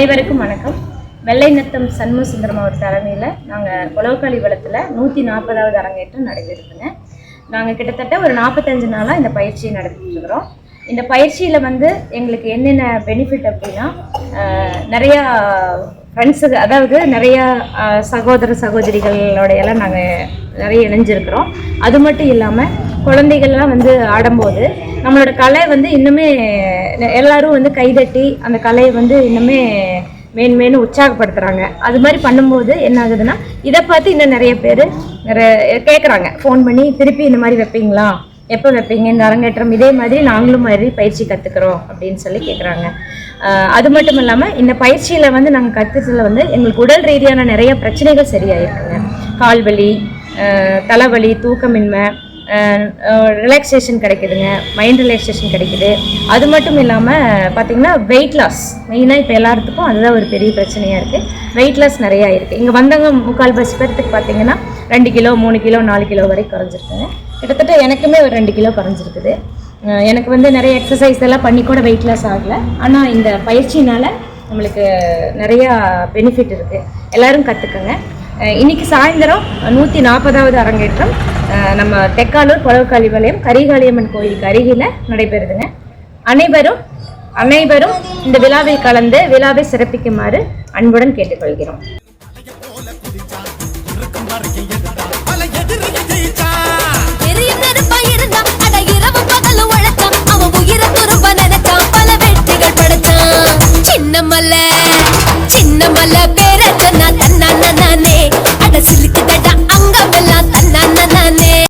அனைவருக்கும் வணக்கம். வெள்ளை நத்தம் சண்முக சுந்தரம் அவர் தலைமையில் நாங்கள் குளவுக்காளி வளத்தில் நூற்றி நாற்பதாவது அரங்கேற்றம் நடைபெறுதுங்க. நாங்கள் கிட்டத்தட்ட ஒரு நாற்பத்தஞ்சு நாளாக இந்த பயிற்சியை நடத்திட்டுருக்குறோம். இந்த பயிற்சியில் வந்து எங்களுக்கு என்னென்ன பெனிஃபிட் அப்படின்னா நிறையா ஃப்ரெண்ட்ஸுக்கு அதாவது நிறையா சகோதர சகோதரிகளோடையெல்லாம் நாங்கள் நிறைய இணைஞ்சிருக்கிறோம். அது மட்டும் இல்லாமல் குழந்தைகள்லாம் வந்து ஆடும்போது நம்மளோட கலை வந்து இன்னுமே எல்லாரும் வந்து கைதட்டி அந்த கலையை வந்து இன்னுமே மேன்மேலும் உற்சாகப்படுத்துகிறாங்க அது மாதிரி பண்ணும்போது என்ன ஆகுதுன்னா இதை பார்த்து இன்னும் நிறைய பேர் நிறைய கேட்குறாங்க ஃபோன் பண்ணி திருப்பி இந்த மாதிரி வைப்பீங்களா? எப்போ வைப்பீங்க? இந்த அரங்கேற்றம் இதே மாதிரி நாங்களும் மாதிரி பயிற்சி கற்றுக்குறோம் அப்படின்னு சொல்லி கேட்குறாங்க அது மட்டும் இல்லாமல் இந்த பயிற்சியில் வந்து நாங்கள் கற்றுச்சதில் வந்து எங்களுக்கு உடல் ரீதியான நிறைய பிரச்சனைகள் சரியாயிருக்குங்க. கால்வலி தலைவலி தூக்கமின்மை ரிலாக்ஸேஷன் கிடைக்குதுங்க. மைண்ட் ரிலாக்ஸேஷன் கிடைக்குது. அது மட்டும் இல்லாமல் பார்த்தீங்கன்னா வெயிட் லாஸ் மெயினாக இப்போ எல்லாத்துக்கும் அதுதான் ஒரு பெரிய பிரச்சனையாக இருக்குது வெயிட் லாஸ் நிறையா இருக்குது இங்கே வந்தவங்க முக்கால் பஸ் பேர்த்துக்கு பார்த்தீங்கன்னா ரெண்டு கிலோ மூணு கிலோ நாலு கிலோ வரை குறைஞ்சிருக்குங்க. கிட்டத்தட்ட எனக்குமே ஒரு ரெண்டு கிலோ குறைஞ்சிருக்குது. எனக்கு வந்து நிறைய எக்ஸசைஸ் எல்லாம் பண்ணி கூட வெயிட் லாஸ் ஆகலை. ஆனால் இந்த பயிற்சியினால் நம்மளுக்கு நிறையா பெனிஃபிட் இருக்குது எல்லோரும் கற்றுக்கோங்க இன்னைக்கு சாயந்தரம் நூற்றி நாற்பதாவது அரங்கேற்றம் நம்ம தெக்காலூர் பொலவக்காளி வலயம் கரிகாளியம்மன் கோயிலுக்கு அருகில் நடைபெறுதுங்க. அனைவரும் அனைவரும் இந்த விழாவில் கலந்து விழாவை சிறப்பிக்குமாறு அன்புடன் கேட்டுக்கொள்கிறோம். சின்னமல்ல சின்னமல்ல பேரத்தன na na na na